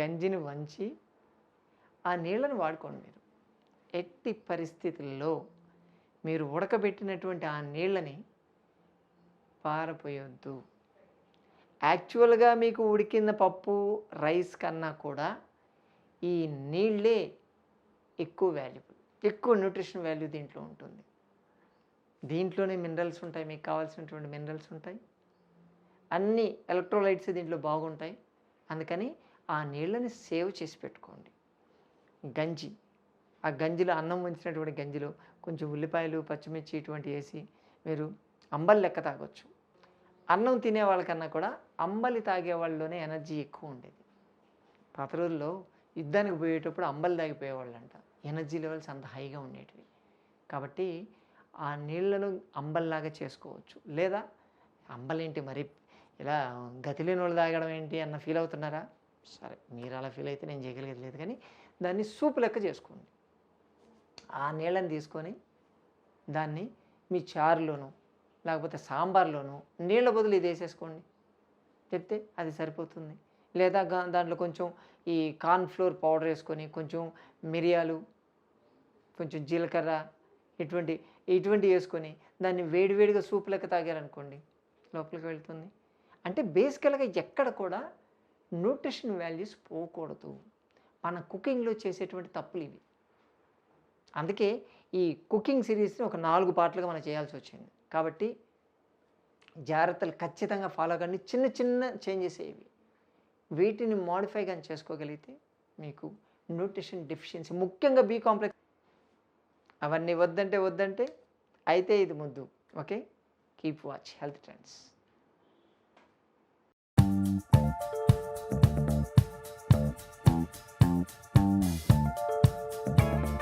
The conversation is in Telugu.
గంజిని వంచి ఆ నీళ్ళను వాడుకోండి మీరు. ఎట్టి పరిస్థితుల్లో మీరు ఉడకబెట్టినటువంటి ఆ నీళ్ళని పారపోయొద్దు. యాక్చువల్గా మీకు ఉడికిన పప్పు రైస్ కన్నా కూడా ఈ నీళ్ళే ఎక్కువ వాల్యుబుల్ ఎక్కువ న్యూట్రిషన్ వాల్యూ దీంట్లో ఉంటుంది. దీంట్లోనే మినరల్స్ ఉంటాయి మీకు కావాల్సినటువంటి మినరల్స్ ఉంటాయి. అన్ని ఎలక్ట్రోలైట్స్ దీంట్లో బాగుంటాయి. అందుకని ఆ నీళ్ళని సేవ్ చేసి పెట్టుకోండి. గంజి. ఆ గంజిలో అన్నం ఉంచినటువంటి గంజిలో కొంచెం ఉల్లిపాయలు పచ్చిమిర్చి ఇటువంటి వేసి మీరు అంబలి లెక్క తాగొచ్చు. అన్నం తినే వాళ్ళకన్నా కూడా అంబలి తాగే వాళ్ళలోనే ఎనర్జీ ఎక్కువ ఉండేది. పాత రోజుల్లో యుద్ధానికి పోయేటప్పుడు అంబలి తాగిపోయేవాళ్ళంట. ఎనర్జీ లెవెల్స్ అంత హైగా ఉండేటివి. కాబట్టి ఆ నీళ్ళను అంబల్లాగా చేసుకోవచ్చు. లేదా అంబలేంటి మరి? ఇలా గతిలేని వాళ్ళు తాగడం ఏంటి అన్న ఫీల్ అవుతున్నారా? సరే మీరు అలా ఫీల్ అయితే నేను చేయగలిగేది లేదు కానీ దాన్ని సూప్ లెక్క చేసుకోండి. ఆ నీళ్ళని తీసుకొని దాన్ని మీ చారులోనూ లేకపోతే సాంబార్లోనూ నీళ్ళ బదులు ఇది వేసేసుకోండి. చెప్తే అది సరిపోతుంది. లేదా దాంట్లో కొంచెం ఈ కార్న్ ఫ్లోర్ పౌడర్ వేసుకొని కొంచెం మిరియాలు కొంచెం జీలకర్ర ఇటువంటి ఇటువంటి వేసుకొని దాన్ని వేడివేడిగా సూప్ లెక్క తాగారనుకోండి లోపలికి వెళ్తుంది. అంటే బేసికల్గా ఎక్కడ కూడా న్యూట్రిషన్ వాల్యూస్ పోకూడదు. మన కుకింగ్లో చేసేటువంటి తప్పులు ఇవి. అందుకే ఈ కుకింగ్ సిరీస్ని ఒక నాలుగు పాటలుగా మనం చేయాల్సి వచ్చింది. కాబట్టి జాగ్రత్తలు ఖచ్చితంగా ఫాలో కండి చిన్న చిన్న చేంజెస్ ఏవి. వీటిని మోడిఫై కానీ చేసుకోగలిగితే మీకు న్యూట్రిషన్ డెఫిషియన్సీ ముఖ్యంగా బీ కాంప్లెక్స్ అవన్నీ వద్దంటే వద్దంటే అయితే ఇది ముద్దు. Okay? Keep watch. Health trends.